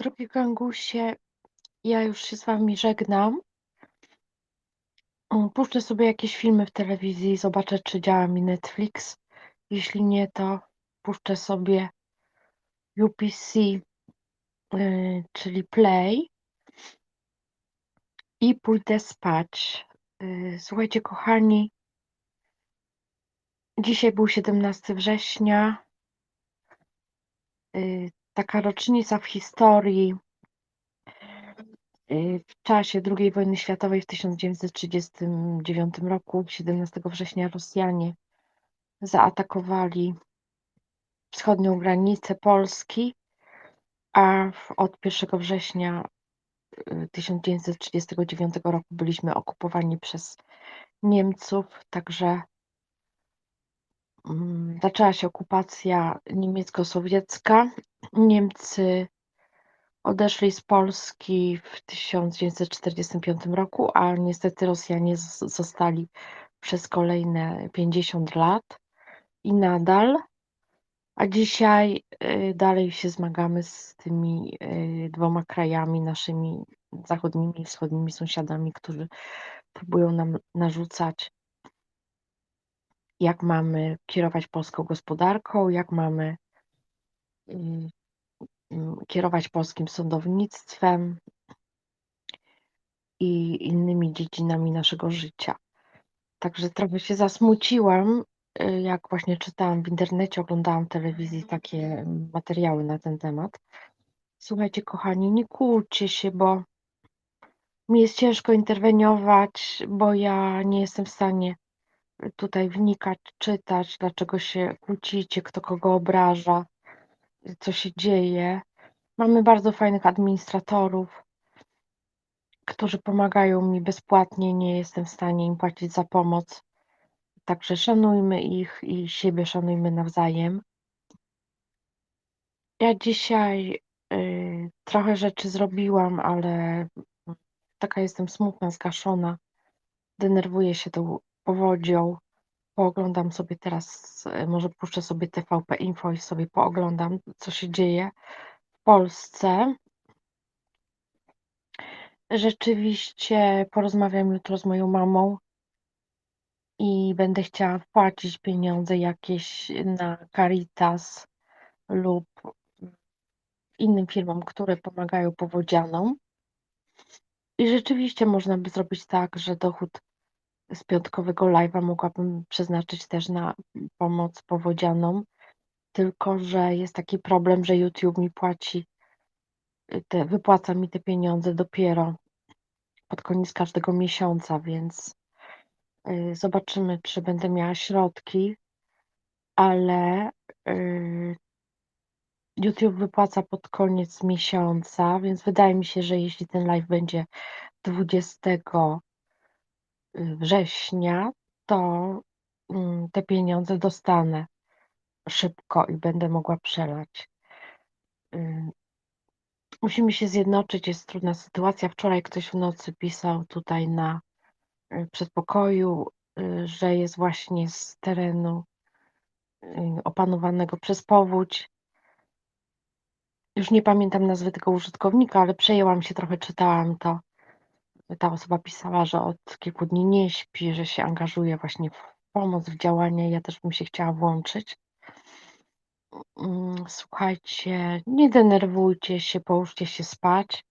Drogie gangusie, ja już się z wami żegnam. Mm, Puszczę sobie jakieś filmy w telewizji, zobaczę, czy działa mi Netflix. Jeśli nie, to puszczę sobie UPC, y, czyli Play i pójdę spać. Y, Słuchajcie, kochani, dzisiaj był 17 września. y, Taka rocznica w historii. Y, W czasie II wojny światowej w 1939 roku, 17 września, Rosjanie zaatakowali wschodnią granicę Polski, a od 1 września y, 1939 roku byliśmy okupowani przez Niemców, także zaczęła się okupacja niemiecko-sowiecka. Niemcy odeszli z Polski w 1945 roku, a niestety Rosjanie zostali przez kolejne 50 lat i nadal. A dzisiaj y, dalej się zmagamy z tymi y, dwoma krajami, naszymi zachodnimi i wschodnimi sąsiadami, którzy próbują nam narzucać, jak mamy kierować polską gospodarką, jak mamy y, y, kierować polskim sądownictwem i innymi dziedzinami naszego życia. Także trochę się zasmuciłam, y, jak właśnie czytałam w internecie, oglądałam w telewizji takie materiały na ten temat. Słuchajcie, kochani, nie kłóćcie się, bo mi jest ciężko interweniować, bo ja nie jestem w stanie tutaj wnikać, czytać, dlaczego się kłócicie, kto kogo obraża, co się dzieje. Mamy bardzo fajnych administratorów, którzy pomagają mi bezpłatnie, nie jestem w stanie im płacić za pomoc. Także szanujmy ich i siebie szanujmy nawzajem. Ja dzisiaj y, trochę rzeczy zrobiłam, ale taka jestem smutna, zgaszona. Denerwuję się tą powodzią. Pooglądam sobie teraz, y, może puszczę sobie TVP Info i sobie pooglądam, co się dzieje w Polsce. Rzeczywiście porozmawiam jutro z moją mamą i będę chciała wpłacić pieniądze jakieś na Caritas lub innym firmom, które pomagają powodzianom. I rzeczywiście można by zrobić tak, że dochód z piątkowego live'a mogłabym przeznaczyć też na pomoc powodzianom, tylko że jest taki problem, że YouTube mi płaci, y, te, wypłaca mi te pieniądze dopiero pod koniec każdego miesiąca, więc y, zobaczymy, czy będę miała środki, ale y, YouTube wypłaca pod koniec miesiąca, więc wydaje mi się, że jeśli ten live będzie 20 września, to mm, te pieniądze dostanę szybko i będę mogła przelać. Ym, Musimy się zjednoczyć, jest trudna sytuacja. Wczoraj ktoś w nocy pisał tutaj na y, przedpokoju, y, że jest właśnie z terenu y, opanowanego przez powódź. Już nie pamiętam nazwy tego użytkownika, ale przejęłam się trochę, czytałam to. Ta osoba pisała, że od kilku dni nie śpi, że się angażuje właśnie w pomoc, w działania. Ja też bym się chciała włączyć. Mm, Słuchajcie, nie denerwujcie się, połóżcie się spać.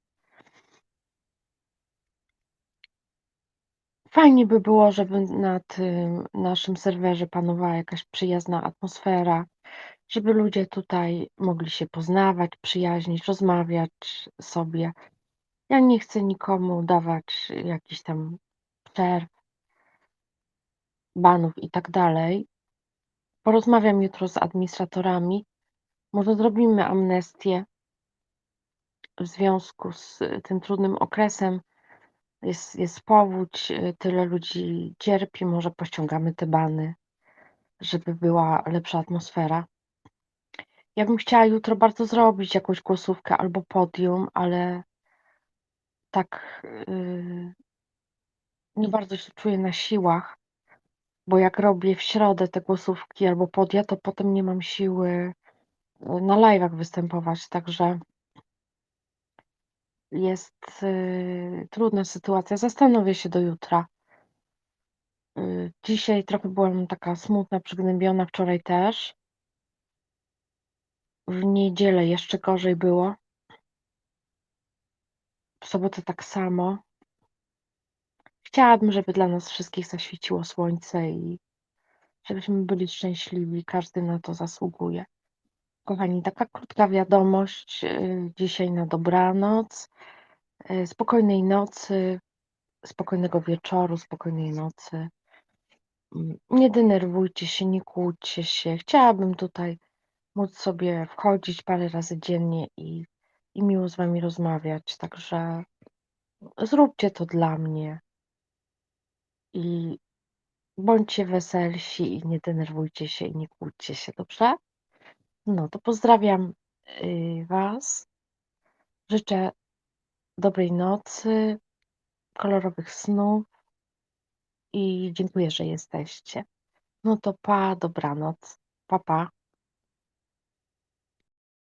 Fajnie by było, żeby na tym naszym serwerze panowała jakaś przyjazna atmosfera, żeby ludzie tutaj mogli się poznawać, przyjaźnić, rozmawiać sobie. Ja nie chcę nikomu dawać jakichś tam przerw, banów i tak dalej. Porozmawiam jutro z administratorami. Może zrobimy amnestię w związku z tym trudnym okresem. Jest, jest powódź, y, tyle ludzi cierpi, może pościągamy te bany, żeby była lepsza atmosfera. Ja bym chciała jutro bardzo zrobić jakąś głosówkę albo podium, ale tak yy, nie bardzo się czuję na siłach, bo jak robię w środę te głosówki albo podia, to potem nie mam siły y, na live'ach występować, także Jest, y, trudna sytuacja. Zastanowię się do jutra. Y, dzisiaj trochę byłam taka smutna, przygnębiona, wczoraj też. W niedzielę jeszcze gorzej było. W sobotę tak samo. Chciałabym, żeby dla nas wszystkich zaświeciło słońce i żebyśmy byli szczęśliwi. Każdy na to zasługuje. Kochani, taka krótka wiadomość, y, dzisiaj na dobranoc. Y, spokojnej nocy, spokojnego wieczoru, spokojnej nocy. Mm, nie denerwujcie się, nie kłóćcie się. Chciałabym tutaj móc sobie wchodzić parę razy dziennie i i miło z wami rozmawiać, także zróbcie to dla mnie. I bądźcie weselsi i nie denerwujcie się i nie kłóćcie się, dobrze? No to pozdrawiam, y, was. Życzę dobrej nocy, kolorowych snów i dziękuję, że jesteście. No to pa, dobranoc. Pa, pa.